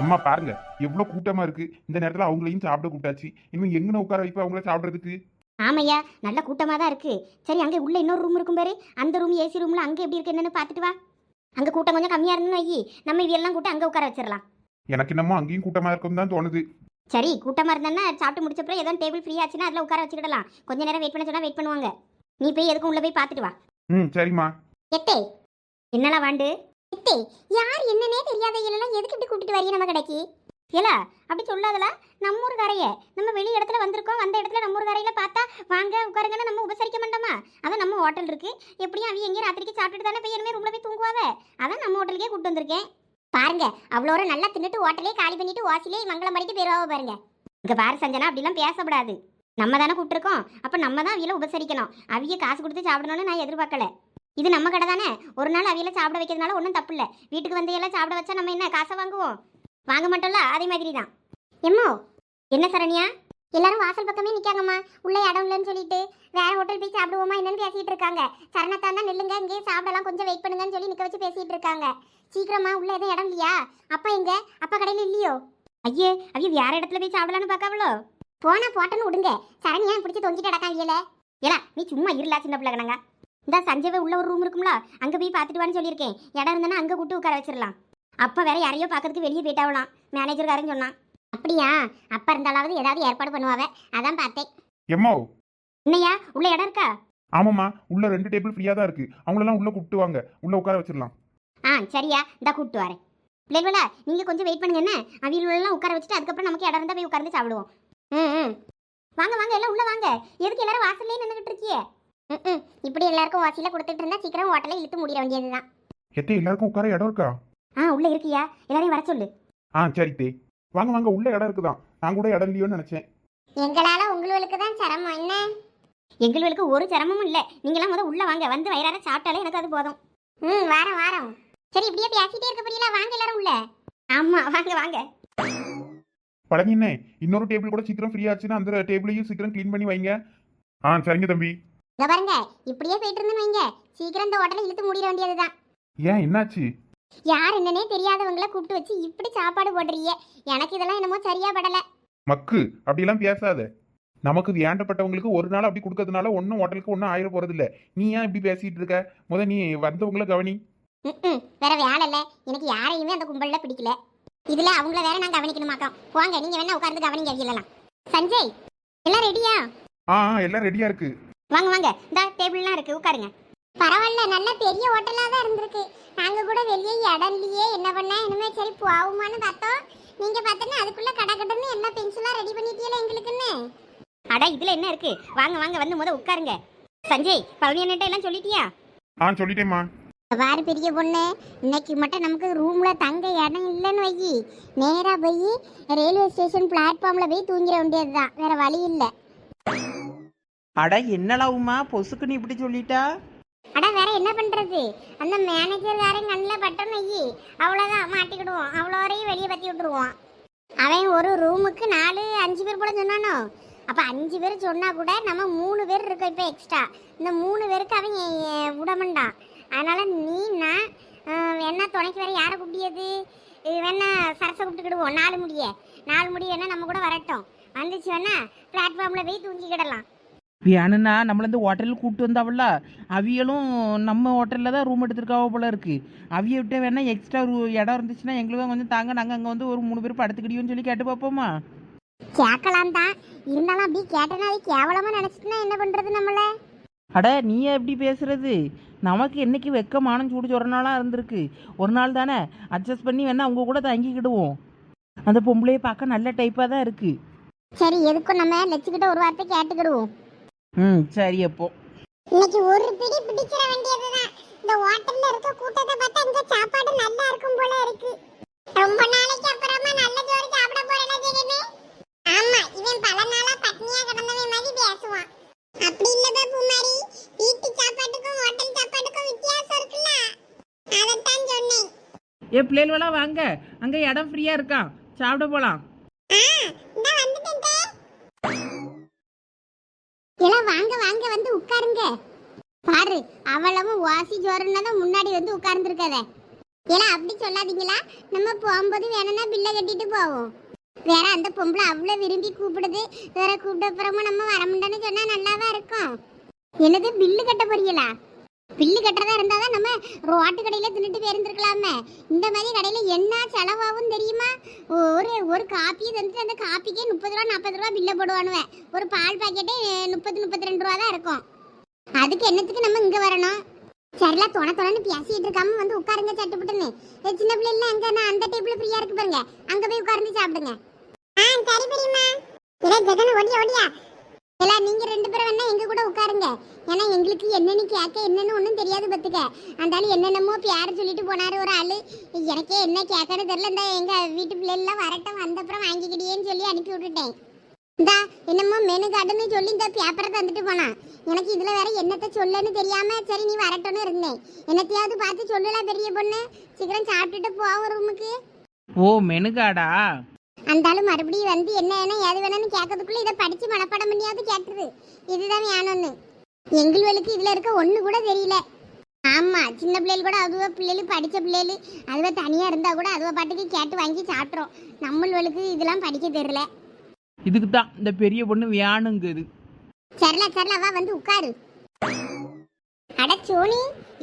அம்மா பாருங்க எவ்வளவு கூட்டமா இருக்கு. இந்த நேரத்துல அவங்களையும் சாப்பிட கூட்டாச்சு இன்னும் எங்கன உட்கார வைப்ப அவங்கள சாப்பிடுறதுக்கு? ஆமையா நல்ல கூட்டமாக தான் இருக்கு. சரி அங்கே உள்ள இன்னொரு ரூம் இருக்கும் பாரு. அந்த ரூம் ஏசி ரூம்ல அங்கே எப்படி இருக்கு என்னன்னு பார்த்துட்டு வா. அங்கே கூட்டம் கொஞ்சம் கம்மியாக இருந்துன்னு வை நம்ம இவையெல்லாம் கூட்டம் அங்கே உட்கார வச்சிடலாம். எனக்கு என்னமோ அங்கேயும் கூட்டமா இருக்கும் தான் தோணுது. சரி கூட்டமாக இருந்தானே சாப்பிட்டு முடிச்சப்பறம் ஏதோ டேபிள் ஃப்ரீ ஆச்சுன்னா அதில் உட்கார வச்சுக்கிடலாம். கொஞ்ச நேரம் வெயிட் பண்ண சொன்னா வெயிட் பண்ணுவாங்க. நீ போய் எதுக்கும் உள்ள போய் பார்த்துட்டு வா. ம் சரிம்மா. எத்தே என்னலாம் வாண்டு? யார் என்னன்னே தெரியாத இல்லைலாம் எதுக்கு இப்படி கூட்டிட்டு வரீங்க நம்ம கடைக்கு? ஏலா அப்படி சொல்லாதல நம்ம ஊர் கரைய நம்ம வெளி இடத்துல வந்திருக்கோம் வந்த இடத்துல நம்ம ஊர் கரையில பார்த்தா வாங்க உட்காருங்கன்னு நம்ம உபசரிக்க மாட்டோமா? அதான் நம்ம ஹோட்டல் இருக்கு. எப்படியும் அவ எங்கேயும் ராத்திரிக்கு சாப்பிட்டுட்டு தானே போய் இனிமே ரூம்ல போய் தூங்குவாவே? அதான் நம்ம ஹோட்டலுக்கே கூட்டு வந்திருக்கேன். பாருங்க அவ்வளோ நல்லா தின்னுட்டு ஹோட்டலே காலி பண்ணிட்டு வாசிலே மங்களம் படிக்க போயிருவாவ பாருங்க. இங்க பாரு சஞ்சனா அப்படிலாம் பேசப்படாது. நம்ம தானே கூப்பிட்டுருக்கோம். அப்போ நம்ம தான் அவியல உபசரிக்கணும். அவிய காசு கொடுத்து சாப்பிடணும்னு நான் எதிர்பார்க்கல. இது நம்ம கடை தானே? ஒரு நாள் அவையெல்லாம் சாப்பிட வைக்கிறதுனால ஒன்றும் தப்பு இல்லை வீட்டுக்கு வந்து எல்லாம் சாப்பிட வச்சா நம்ம என்ன காசை வாங்குவோம்? வாங்க மாட்டோம்ல? அதே மாதிரி தான் எம்மோ என்ன சரண்யா? எல்லாரும் வாசல் பக்கமே நிக்காங்கம்மா. உள்ளே இடம் இல்லைன்னு சொல்லிட்டு வேற ஹோட்டல் போய் சாப்பிடுவோமா என்னன்னு பேசிட்டு இருக்காங்க. சரணத்தான் தான் நில்லுங்க இங்கேயே சாப்பிடலாம் கொஞ்சம் வெயிட் பண்ணுங்கன்னு சொல்லி நிற்க வச்சு பேசிட்டு இருக்காங்க. சீக்கிரமா உள்ள எதுவும் இடம் இல்லையா? அப்பா எங்க? அப்பா கடையில இல்லையோ? ஐயே ஐயோ வேற இடத்துல போய் சாப்பிடலான்னு பார்க்காவளோ? போனா போட்டன்னு விடுங்க சரணியா பிடிச்சி தொங்கிட்டு அடக்காவியல ஏலா நீ சும்மா இருலா சின்ன பிள்ளை கணங்க இந்த சஞ்சயவை உள்ள ஒரு ரூம் இருக்கும்ல அங்க போய் பார்த்துட்டு வான்னு சொல்லியிருக்கேன். இடம் இருந்தா அங்க கூட்டு உட்கார வச்சிடலாம் அப்ப வேற யாரையோ பார்க்கறதுக்கு வெளியே போயிட்டாவலாம் மேனேஜர்காரன் சொன்னான். அப்படியா? அப்ப இருந்தாலாவது ஏதாவது ஏற்பாடு பண்ணுவாவ? அதான் பார்த்தேன். எம்மோ? என்னையா உள்ள இடம் இருக்கா? ஆமாம்மா உள்ள ரெண்டு டேபிள் ஃப்ரீயா தான் இருக்கு. அவங்களெல்லாம் உள்ள கூப்பிட்டு வாங்க உள்ள உட்கார வச்சிடலாம் ஆ சரியா இந்த கூப்பிட்டு வரேன். பிள்ளைகளா நீங்க கொஞ்சம் வெயிட் பண்ணுங்க என்ன? அவியலாம் உட்கார வச்சுட்டு அதுக்கப்புறம் நமக்கு இடம் இருந்தா போய் உட்கார்ந்து சாப்பிடுவோம். ம் ம். வாங்க வாங்க எல்லாம் உள்ள வாங்க. எதுக்கு எல்லாரும் வாசல்லே நின்றுட்டு இருக்கியே? ம் இப்படி எல்லாருக்கும் வாசியில கொடுத்துட்டு இருந்தா சீக்கிரம் ஹோட்டலை இழுத்து மூடிட வேண்டியதுதான். எத்தே எல்லாருக்கும் உட்கார இடம் இருக்கா? ஆ உள்ள இருக்கியா? எல்லாரையும் வர சொல்லு. ஆ சரி தே. வாங்க வாங்க உள்ள இடம் இருக்குதான். நான் கூட இடம் இல்லையோன்னு நினைச்சேன். எங்களால உங்களுக்கு தான் சிரமம் என்ன? எங்களுக்கு ஒரு சிரமமும் இல்லை. நீங்களாம் முத உள்ள வாங்க. வந்து வயிறார சாப்பிட்டாலே எனக்கு அது போதும். ம் வாரம் வாரம். சரி இப்படியே பேசிட்டே இருக்க புரியல வாங்க எல்லாரும் உள்ள. ஆமா வாங்க வாங்க. பழனி இன்னொரு டேபிள் கூட சீக்கிரம் ஃப்ரீ ஆச்சுன்னா அந்த டேபிளையும் சீக்கிரம் க்ளீன் பண்ணி வைங்க. ஆ சரிங்க தம்பி. இங்க பாருங்க இப்படியே போயிட்டு இருந்துன்னு வைங்க. சீக்கிரம் இந்த ஹோட்டலை இழுத்து மூடிட வேண்டியதுதான். ஏன் என்னாச்சு? யார் என்னன்னே தெரியாதவங்கள கூப்பிட்டு வச்சு இப்படி சாப்பாடு போடுறீங்க? எனக்கு இதெல்லாம் என்னமோ சரியா படல. மக்கு அப்படிலாம் பேசாத. நமக்கு வேண்டப்பட்டவங்களுக்கு ஒரு நாள் அப்படி கொடுக்கறதுனால ஒன்றும் ஹோட்டலுக்கு ஒன்றும் ஆயிர போறதில்ல. நீ ஏன் இப்படி பேசிட்டு இருக்க? முத நீ வந்தவங்கள கவனி. ம் வேற வேலை இல்ல. எனக்கு யாரையுமே அந்த கும்பல்ல பிடிக்கல. இதுல அவங்கள வேற நான் கவனிக்கணுமாக்கா போங்க நீங்க வேணா உட்கார்ந்து கவனிங்க அவியலாம் சஞ்சய் எல்லாம் ரெடியா ஆ ஆ, எல்லாம் ரெடியா இருக்கு. வாங்க வாங்க. இந்த டேபிள்லாம் இருக்கு. உட்காருங்க. பரவாயில்ல. நல்ல பெரிய ஹோட்டலா தான் இருந்திருக்கு. நாங்க கூட வெளியே இடம் இல்லையே என்ன பண்ண இனிமே சரி போகுமான்னு பார்த்தோம். நீங்க பார்த்தோன்னா அதுக்குள்ள கடை கட்டன்னு என்ன பென்சிலா ரெடி பண்ணிட்டீங்களா எங்களுக்குன்னு? அட இதுல என்ன இருக்கு? வாங்க வாங்க. வந்து முத உட்காருங்க. சஞ்சய் பழனி அண்ணன் எல்லாம் சொல்லிட்டியா? ஆ சொல்லிட்டேம்மா. வாரு பெரிய பொண்ணு. இன்னைக்கு மட்டும் நமக்கு ரூம்ல தங்க இடம் இல்லைன்னு வை. நேரா போய் ரயில்வே ஸ்டேஷன் பிளாட்ஃபார்ம்ல போய் தூங்கிட வேண்டியதுதான். வேற வழி இல்லை. அட என்னலாவுமா பொசுக்கு நீ இப்படி சொல்லிட்டா? அட வேற என்ன பண்றது? அந்த மேனேஜர் வேற கண்ணில் பட்டம் நெய்யி அவ்வளோதான் மாட்டிக்கிடுவோம். அவ்வளோ வரையும் வெளியே பற்றி விட்டுருவோம். அவன் ஒரு ரூமுக்கு நாலு அஞ்சு பேர் போல சொன்னானோ? அப்போ அஞ்சு பேர் சொன்னால் கூட நம்ம மூணு பேர் இருக்கோம் இப்போ எக்ஸ்ட்ரா இந்த மூணு பேருக்கு அவன் எ- விட மாட்டான் நீ நான் அஹ், வேணா துணைக்கு வேற யாரை கூப்பிடியது? இது வேணா சரசை கூப்பிட்டுக்கிடுவோம் நாலு முடிய. நாலு முடி வேணால் நம்ம கூட வரட்டும். வந்துச்சு வேணா பிளாட்ஃபார்மில் போய் தூங்கிக்கிடலாம். வேணும்னா நம்மள இந்த ஹோட்டலுக்கு கூப்பிட்டு வந்தாவல்ல அவியலும் நம்ம ஹோட்டலில் தான் ரூம் எடுத்திருக்காவ போல இருக்கு. அவிய விட்டு வேணா எக்ஸ்ட்ரா இடம் இருந்துச்சுன்னா எங்களுக்கும் கொஞ்சம் தாங்க நாங்கள் அங்கே வந்து ஒரு மூணு பேர் படுத்துக்கிடியோன்னு சொல்லி கேட்டு பார்ப்போமா? கேட்கலாம் தான் இருந்தாலும் அப்படி கேட்டனா அது கேவலமா நினைச்சிட்டுனா என்ன பண்றது நம்மள? அட நீ எப்படி பேசுறது? நமக்கு என்னைக்கு வெக்கமானம் சூடு சொரனாலாம் இருந்திருக்கு. ஒரு நாள் தானே அட்ஜஸ்ட் பண்ணி வேணா அவங்க கூட தங்கிக்கிடுவோம். அந்த பொம்பளையை பார்க்க நல்ல டைப்பாக தான் இருக்கு. சரி எதுக்கும் நம்ம லட்சுக்கிட்ட ஒரு வார்த்தை கேட்டுக்கிடுவோம். ம். சரி அப்போ. இன்னைக்கு ஒரு பிடி பிடிச்சிட வேண்டியதுதான். இந்த ஹோட்டல்ல இருக்க கூட்டத்தை பார்த்தா இங்க சாப்பாடு நல்லா இருக்கும் போல இருக்கு. ரொம்ப நாளைக்கு அப்புறமா நல்ல ஜோறு சாப்பிட போறேன்னா தெரியுமே? ஆமா இவன் பல நாளா பட்னியா கிடந்தவன் மாதிரி பேசுவான். அப்படி இல்ல பாபு மாதிரி வீட்டு சாப்பாட்டுக்கும் ஹோட்டல் சாப்பாட்டுக்கும் வித்தியாசம் இருக்குல்ல? அதைத்தான் சொன்னேன். ஏ பிள்ளைகளெல்லாம் வாங்க. அங்கே இடம் ஃப்ரீயாக இருக்கான் சாப்பிட போகலாம் எல்லாம் வாங்க வாங்க வந்து உட்காருங்க. பாரு அவளவும் வாசி தான் முன்னாடி வந்து உட்கார்ந்துருக்காத. ஏன்னா அப்படி சொல்லாதீங்களா? நம்ம போகும்போது வேணும்னா பில்லை கட்டிட்டு போவோம். வேற அந்த பொம்பளை அவ்வளோ விரும்பி கூப்பிடுது. வேற கூப்பிட்ட அப்புறமா நம்ம வரமுண்டன்னு சொன்னா நல்லாவா இருக்கும்? என்னது பில்லு கட்ட போறீங்களா? பில்லு கட்டுறதா இருந்தால் தான் நம்ம ரோட்டு கடையில் தின்னுட்டு போயிருந்துருக்கலாமே இந்த மாதிரி கடையில் என்ன செலவாகும் தெரியுமா? ஒரு ஒரு காப்பியை தந்துட்டு அந்த காப்பிக்கே முப்பது ரூபா நாற்பது ரூபா பில்லை போடுவானுவேன் ஒரு பால் பாக்கெட்டே முப்பது முப்பத்தி ரெண்டு ரூபா தான் இருக்கும். அதுக்கு என்னத்துக்கு நம்ம இங்கே வரணும்? சரில தொண தொணன்னு பேசிட்டு இருக்காம வந்து உட்காருங்க சட்டுப்புட்டுன்னு. சின்ன பிள்ளைல எங்க நான் அந்த டேபிள் ஃப்ரீயா இருக்கு பாருங்க. அங்க போய் உட்கார்ந்து சாப்பிடுங்க. ஆ சரி பெரியம்மா. இல்ல ஜெகன் ஓடியா ஓடியா இல்ல நீங்க ரெண்டு பேரும் வேணா எங்க கூட உட்காருங்க. ஏன்னா எங்களுக்கு என்னன்னு கேட்க என்னன்னு ஒண்ணும் தெரியாது பத்துக்க. அந்த ஆளு என்னென்னமோ பேர சொல்லிட்டு போனாரு ஒரு ஆளு. எனக்கே என்ன கேட்கன்னு தெரியல. இந்த எங்க வீட்டு பிள்ளைலாம் வரட்டும். வந்தப்புறம் வாங்கிக்கிடியேன்னு சொல்லி அனுப்பி விட்டுட்டேன். இந்தா என்னமோ மெனு கார்டுன்னு சொல்லி இந்த பேப்பரை தந்துட்டு போனான். எனக்கு இதுல வேற என்னத்த சொல்லுன்னு தெரியாம சரி நீ வரட்டும்னு இருந்தேன். என்னத்தையாவது பார்த்து சொல்லல பெரிய பொண்ணு. சீக்கிரம் சாப்பிட்டுட்டு போவோம் ரூமுக்கு ஓ மெனு கார்டா ஆளு மறுபடியும் வந்து என்ன என்ன ஏது வேணும்னு கேட்கறதுக்குள்ள இதை படிச்சு மனப்பாடம் பண்ணியாவது கேட்டுருது இதுதான் வேணும்னு. எங்களுக்கு இதுல இருக்க ஒண்ணு கூட தெரியல. ஆமா சின்ன பிள்ளைகள் கூட அதுவா பிள்ளைகள் படிச்ச பிள்ளைகள் அதுவா தனியா இருந்தா கூட அதுவா பாட்டுக்கு கேட்டு வாங்கி சாப்பிட்றோம். நம்மளுக்கு இதெல்லாம் படிக்க தெரியல. இதுக்கு தான் இந்த பெரிய பொண்ணு வேணுங்குது. சரில சரில வா வந்து உட்காரு. அட சோனி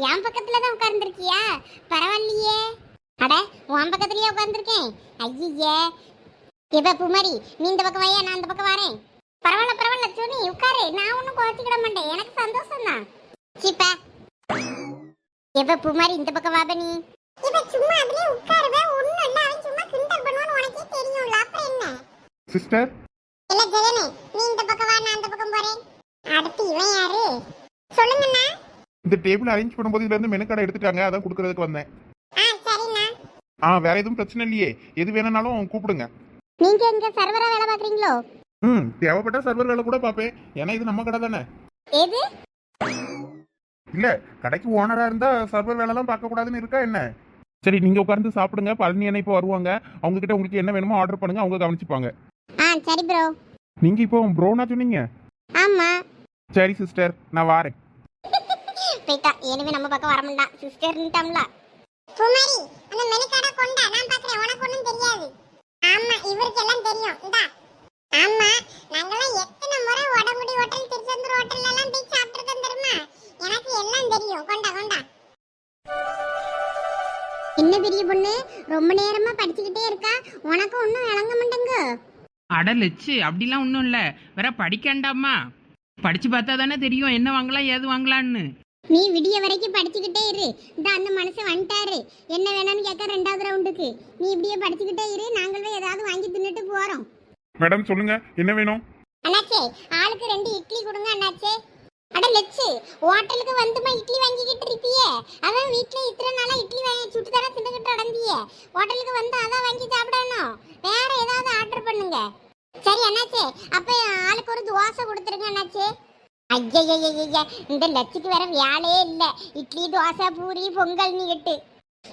என் பக்கத்துல தான் உட்கார்ந்துருக்கியா? பரவாயில்லையே. அட உன் பக்கத்துலயே உட்கார்ந்துருக்கேன். ஐயே இப்ப புமரி நீ இந்த பக்கம் வையா நான் அந்த பக்கம் வரேன். பரவாயில்ல பரவாயில்ல சோனி உட்காரு. நான் ஒன்றும் குறைச்சிக்கிட மாட்டேன். எனக்கு சந்தோஷம் தான் சீப்பா. இப்ப புமாரி இந்த பக்கம் வா நீ இப்ப சும்மா அதுலயே உட்காருவே. ஒண்ணும் இல்ல அவன் சும்மா கிண்டல் பண்ணுவான்னு உனக்கே தெரியும்ல. அப்புறம் என்ன? சிஸ்டர் இல்ல ஜெகனே நீ இந்த பக்கம் வா நான் அந்த பக்கம் போறேன். அடுத்து இவன் யாரு? சொல்லுங்கண்ணா. இந்த டேபிள் அரேஞ்ச் பண்ணும்போது இதுல இருந்து மெனு கார்டை எடுத்துட்டாங்க. அதான் கொடுக்கறதுக்கு வந்தேன். ஆ சரிண்ணா. ஆ வேற எதுவும் பிரச்சனை இல்லையே. எது வேணும்னாலும் கூப்பிடுங்க. நீங்க இங்க சர்வரா வேலை பாக்குறீங்களோ ம் தேவைப்பட்ட சர்வர் வேலை கூட பார்ப்பேன். ஏன்னா இது நம்ம கடை தானே. எது? இல்ல கடைக்கு ஓனரா இருந்தா சர்வர் வேலைலாம் பார்க்க கூடாதுன்னு இருக்கா என்ன? சரி நீங்க உட்கார்ந்து சாப்பிடுங்க. பழனி அண்ணா இப்போ வருவாங்க. அவங்க கிட்ட உங்களுக்கு என்ன வேணுமோ ஆர்டர் பண்ணுங்க அவங்க கவனிச்சுப்பாங்க. ஆ சரி ப்ரோ நீங்க இப்போ ப்ரோனா சொன்னீங்க? ஆமா. சரி சிஸ்டர் நான் வாரேன். போயிட்டா. எனவே நம்ம பக்கம் வர மாட்டான். சிஸ்டர்ன்ட்டாம்ல குமாரி அந்த மெனு கார்டை கொண்டா. நான் பாக்குறேன் உனக்கு ஒண்ணும் தெரியாது. ஆமா இவருக்கு எல்லாம் தெரியும். இந்தா. ஆமா நாங்கெல்லாம் எத்தனை முறை உடம்புடி ஹோட்டல் திருச்செந்தூர் ஹோட்டல்ல எல்லாம் போய் சாப்பிட்டுருக்கோம் தெரியுமா? எனக்கு எல்லாம் தெரியும். கொண்டா கொண்டா. என்ன பெரிய பொண்ணு? ரொம்ப நேரமா படிச்சுக்கிட்டே இருக்கா. உனக்கு ஒன்றும் விளங்க மாட்டேங்க. அட லட்சு அப்படிலாம் ஒன்றும் இல்லை. வேற படிக்கண்டாமா படிச்சு பார்த்தா தானே தெரியும். என்ன வாங்கலாம் ஏது வாங்கலான்னு நீ விடிய வரைக்கும் படிச்சுக்கிட்டே இரு. இந்த அந்த மனுஷன் வந்துட்டாரு. என்ன வேணும்னு கேட்க ரெண்டாவது ரவுண்டுக்கு நீ இப்படியே படிச்சுக்கிட்டே இரு. நாங்களும் ஏதாவது வாங்கி தின்னுட்டு போறோம். மேடம் சொல்லுங்க. என்ன வேணும்? அண்ணாச்சே ஆளுக்கு ரெண்டு இட்லி கொடுங்க அண்ணாச்சே. அட லட்சு ஹோட்டலுக்கு வந்துமா இட்லி வாங்கிக்கிட்டு இருப்பியே? அதான் வீட்ல இத்தனை நாளா இட்லி வாங்கி சுட்டு தர தின்னுக்கிட்டு அடந்தியே ஹோட்டலுக்கு வந்து அதான் வாங்கி சாப்பிடணும். வேற ஏதாவது ஆர்டர் பண்ணுங்க. சரி அண்ணாச்சே அப்ப ஆளுக்கு ஒரு தோசை கொடுத்துருங்க அண்ணாச்சே. ஐயய்யய்ய இந்த லட்சுக்கு வேற வேலையே இல்லை. இட்லி தோசை பூரி பொங்கல் நீட்டு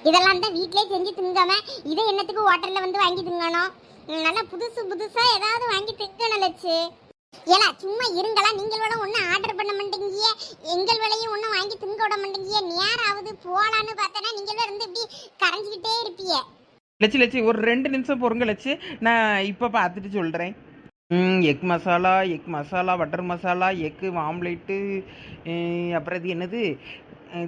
இதெல்லாம் தான் வீட்லயே செஞ்சு திங்காம இதை என்னத்துக்கு ஹோட்டலில் வந்து வாங்கி திங்கணும்? நல்லா புதுசு புதுசாக ஏதாவது வாங்கி திங்கணும் லட்சு. ஏலா சும்மா இருங்களா நீங்களோட ஒன்றும் ஆர்டர் பண்ண மாட்டேங்கிய. எங்கள் விலையும் ஒன்றும் வாங்கி திங்க விட மாட்டேங்கிய. நேரம் ஆகுது போகலான்னு பார்த்தனா நீங்களும் இருந்து இப்படி கரைஞ்சிக்கிட்டே இருப்பீங்க. லட்சு லட்சு ஒரு ரெண்டு நிமிஷம் பொறுங்க லட்சு. நான் இப்போ பார்த்துட்டு சொல்கிறேன் egg masala egg masala butter masala egg omelette அப்புறம் இது என்னது?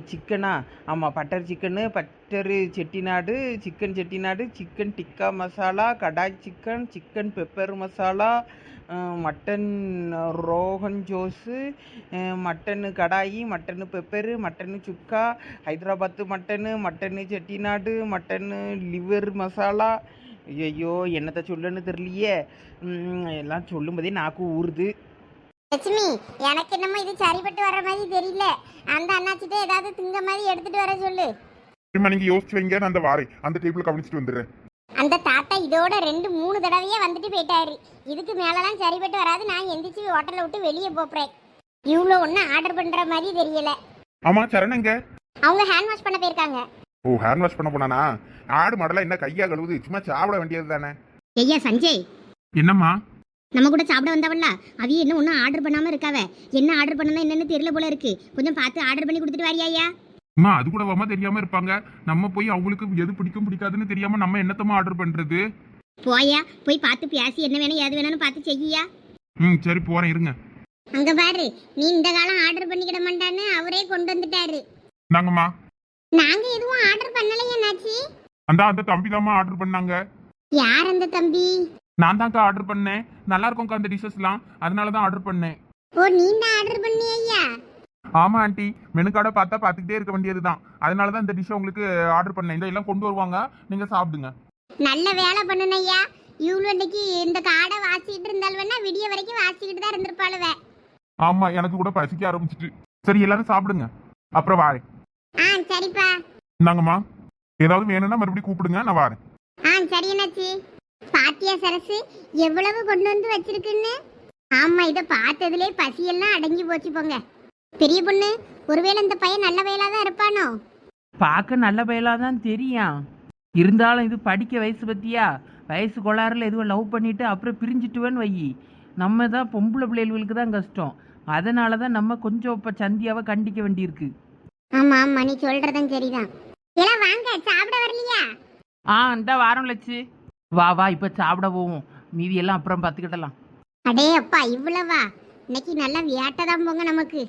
சிக்கனா? ஆமாம் butter chicken butter Chettinad chicken Chettinad chicken tikka masala kadai chicken chicken pepper masala mutton rogan josh mutton kadai mutton pepper mutton chukka Hyderabad mutton mutton Chettinad mutton liver masala ஐயோ என்னத்த சொல்லுன்னு தெரியலையே. எல்லாம் சொல்லும்போதே நாக்கு ஊறுது. லட்சுமி எனக்கு என்னமோ இது சரிப்பட்டு வர்ற மாதிரி தெரியல. அந்த அண்ணாச்சிட்ட ஏதாவது திங்க மாதிரி எடுத்துட்டு வர சொல்லு. சரிம்மா நீங்க யோசிச்சு வைங்க நான் அந்த வாரேன். அந்த டேபிள் கவனிச்சுட்டு வந்துடுறேன். அந்த தாத்தா இதோட ரெண்டு மூணு தடவையே வந்துட்டு போயிட்டாரு. இதுக்கு மேலலாம் சரிப்பட்டு வராது. நான் எந்திரிச்சு ஹோட்டலை விட்டு வெளியே போறேன். இவ்வளோ ஒன்றும் ஆர்டர் பண்ற மாதிரி தெரியல. ஆமா சரணங்க அவங்க ஹேண்ட் வாஷ் பண்ண போயிருக்காங்க. ஓ ஹேண்ட் வாஷ் பண்ண போனானா? ஆடு மாடலா என்ன கையா கழுவுது? சும்மா சாப்பிட வேண்டியது தானே? ஐயா சஞ்சய்? என்னம்மா? நம்ம கூட சாப்பிட வந்தவள்ல அவிய என்ன ஒன்றும் ஆர்டர் பண்ணாம இருக்காவ? என்ன ஆர்டர் பண்ணனா என்னன்னு தெரியல போல இருக்கு. கொஞ்சம் பார்த்து ஆர்டர் பண்ணி கொடுத்துட்டு வாரியா ஐயா? அம்மா அது கூட வாமா தெரியாம இருப்பாங்க. நம்ம போய் அவங்களுக்கு எது பிடிக்கும் பிடிக்காதுன்னு தெரியாம நம்ம என்னத்தம்மா ஆர்டர் பண்றது? போயா போய் பார்த்து பேசி என்ன வேணும் ஏது வேணும்னு பார்த்து செய்யா ம் சரி போறேன் இருங்க. அங்க பாரு நீ இந்த காலம் ஆர்டர் பண்ணிக்கிட மாட்டான்னு அவரே கொண்டு வந்துட்டாரு. நாங்கம்மா நாங்க எதுவும் ஆர்டர் பண்ணலையே நாச்சி அந்த அந்த தம்பி தாம்மா ஆர்டர் பண்ணாங்க. யார் அந்த தம்பி? நான் தான்க்கா ஆர்டர் பண்ணேன். நல்லா இருக்கும்க்கா அந்த டிஷ்ஷஸ்லாம் அதனால தான் ஆர்டர் பண்ணேன். ஓ நீ தான் ஆர்டர் பண்ணி ஐயா? ஆமா ஆண்டி. மெனு கார்டை பார்த்தா பார்த்துக்கிட்டே இருக்க வேண்டியது தான். அதனால தான் இந்த டிஷ்ஷை உங்களுக்கு ஆர்டர் பண்ணேன். இந்த எல்லாம் கொண்டு வருவாங்க. நீங்க சாப்பிடுங்க. நல்ல வேலை பண்ணுன ஐயா. இவ்வளோ இன்னைக்கு இந்த காடை வாசிக்கிட்டு இருந்தால் வேணா விடிய வரைக்கும் வாசிக்கிட்டு தான் இருந்திருப்பாளுவ. ஆமா எனக்கு கூட பசிக்க ஆரம்பிச்சிட்டு. சரி எல்லாரும் சாப்பிடுங்க. அப்புறம் வாரேன். ஆ சரிப்பா. இந்தாங்கம்மா. ஏதாவது வேணும்னா மறுபடியும் கூப்பிடுங்க நான் வரேன். ஆ சரி என்னாச்சு? பாத்தியா சரசு எவ்வளவு கொண்டு வந்து வச்சிருக்குன்னு? ஆமா இத பார்த்ததுலே பசியெல்லாம் அடங்கி போச்சு போங்க. பெரிய பொண்ணு ஒருவேளை இந்த பையன் நல்ல வயலா தான் இருப்பானோ? பார்க்க நல்ல பயலாக தான் தெரியும். இருந்தாலும் இது படிக்க வயசு பத்தியா? வயசு கோளாறுல எதுவும் லவ் பண்ணிட்டு அப்புறம் பிரிஞ்சிட்டுவேன்னு வை. நம்ம தான் பொம்பளை பிள்ளைகளுக்கு தான் கஷ்டம். அதனால தான் நம்ம கொஞ்சம் இப்போ சந்தியாவை கண்டிக்க வேண்டியிருக்கு. ஆமா ஆமா நீ சொல்றதும் சரிதான். எல்லாம் வாங்க சாப்பிட வரலையா? ஆ இந்த வாரம் லட்சு. வா வா இப்போ சாப்பிட போவோம். மீதி எல்லாம் அப்புறம் பார்த்துக்கிடலாம். அடே அப்பா இவ்வளவா? இன்னைக்கு நல்லா வேட்டை தான் போங்க நமக்கு.